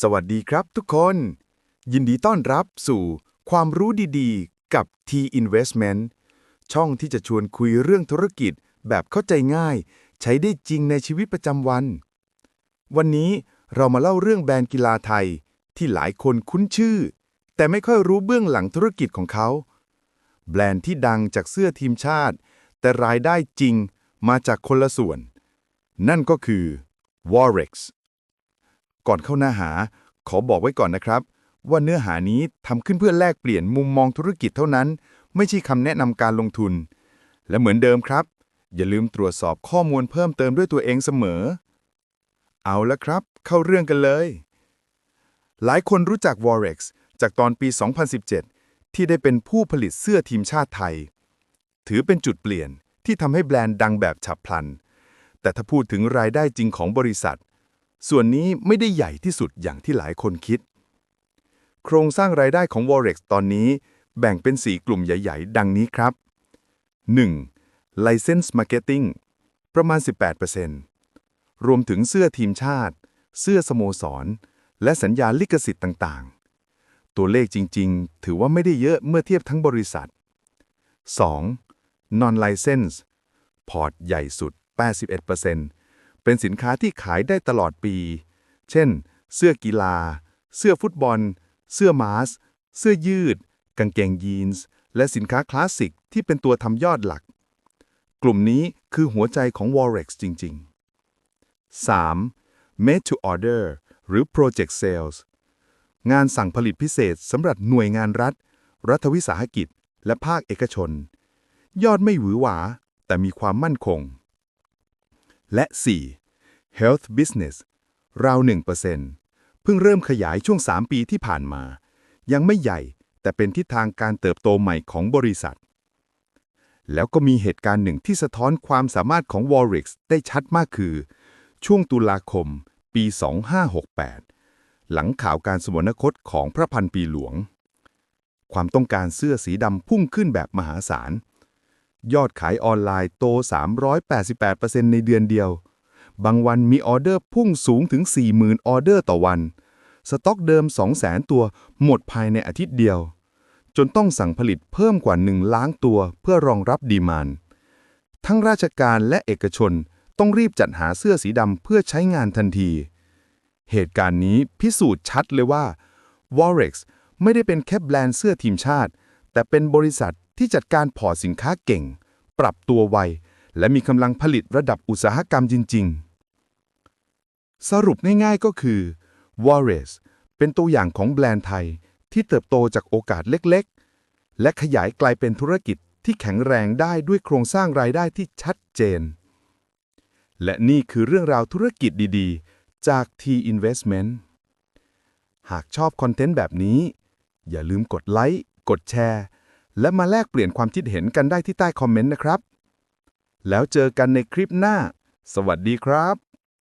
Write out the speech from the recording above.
สวัสดีครับทุกคน ยินดีต้อนรับสู่ความรู้ดีๆ กับ T Investment ช่องที่จะชวนคุยเรื่องธุรกิจแบบเข้าใจง่าย ใช้ได้จริงในชีวิตประจำวัน วันนี้เรามาเล่าเรื่องแบรนด์กีฬาไทย ที่หลายคนคุ้นชื่อ แต่ไม่ค่อยรู้เบื้องหลังธุรกิจของเขา แบรนด์ที่ดังจากเสื้อทีมชาติ แต่รายได้จริงมาจากคนละส่วน นั่นก็คือ Warex ก่อนเข้าเนื้อหา ขอบอกไว้ก่อนนะครับ ว่าเนื้อหานี้ทำขึ้นเพื่อแลกเปลี่ยนมุมมองธุรกิจเท่านั้น ไม่ใช่คำแนะนำการลงทุน และเหมือนเดิมครับ อย่าลืมตรวจสอบข้อมูลเพิ่มเติมด้วยตัวเองเสมอ เอาละครับ เข้าเรื่องกันเลย หลายคนรู้จัก Warex จากตอนปี 2017 ที่ได้เป็นผู้ผลิตเสื้อทีมชาติไทย ถือเป็นจุดเปลี่ยนที่ทำให้แบรนด์ดังแบบฉับพลัน แต่ถ้าพูดถึงรายได้จริงของบริษัท ส่วนนี้ไม่ได้ใหญ่ที่สุดอย่างที่หลายคนคิด โครงสร้างรายได้ของ Warex ตอนนี้แบ่งเป็น 4 กลุ่มใหญ่ ๆ ดังนี้ครับ 1. License Marketing ประมาณ 18%รวมถึงเสื้อทีมชาติ เสื้อสโมสร และสัญญาลิขสิทธิ์ต่างๆ ตัวเลขจริง ๆ ถือว่าไม่ได้เยอะเมื่อเทียบทั้งบริษัท 2. Non-License พอร์ตใหญ่สุด 81% เป็นสินค้าที่ขายได้ตลอดปี เช่น เสื้อกีฬา เสื้อฟุตบอล เสื้อมาส เสื้อยืด กางเกงยีนส์ และสินค้าคลาสสิกที่เป็นตัวทำยอดหลัก กลุ่มนี้คือหัวใจของ Warex จริง ๆ 3. Made to Order หรือ Project Sales งานสั่งผลิตพิเศษสำหรับหน่วยงานรัฐ รัฐวิสาหกิจ และภาคเอกชน ยอดไม่หวือหวา แต่มีความมั่นคง และ 4. Health Business ราว 1%เพิ่งเริ่มขยายช่วง 3 ปีที่ผ่านมา ยังไม่ใหญ่ แต่เป็นทิศทางการเติบโตใหม่ของบริษัท แล้วก็มีเหตุการณ์หนึ่งที่สะท้อนความสามารถของ Warex ได้ชัดมากคือ ช่วงตุลาคม ปี 2568 หลังข่าวการสมรคตของพระพันปีหลวง ความต้องการเสื้อสีดำพุ่งขึ้นแบบมหาศาลยอดขายออนไลน์โต 388%ในเดือนเดียว บางวันมีออเดอร์พุ่งสูงถึง 40,000 ออเดอร์ต่อวัน สต็อกเดิม 200,000 ตัวหมดภายในอาทิตย์เดียว จนต้องสั่งผลิตเพิ่มกว่า 1 ล้านตัวเพื่อรองรับดีมานทั้งราชการและเอกชนต้องรีบจัดหาเสื้อสีดำเพื่อใช้งานทันที เหตุการณ์นี้พิสูจน์ชัดเลยว่า Warex ไม่ได้เป็นแค่แบรนด์เสื้อทีมชาติ แต่เป็นบริษัทที่จัดการพอสินค้าเก่ง ปรับตัวไว และมีกำลังผลิตระดับอุตสาหกรรมจริง ๆ สรุปง่ายๆก็คือ Warex เป็นตัวอย่างของแบรนด์ไทยที่เติบโตจากโอกาสเล็กๆ และขยายกลายเป็นธุรกิจที่แข็งแรงได้ด้วยโครงสร้างรายได้ที่ชัดเจน และนี่คือเรื่องราวธุรกิจดีๆ จาก T Investment หากชอบคอนเทนต์แบบนี้ อย่าลืมกดไลค์ กดแชร์ และมาแลกเปลี่ยนความคิดเห็นกันได้ที่ใต้คอมเมนต์นะครับ แล้วเจอกันในคลิปหน้า สวัสดีครับ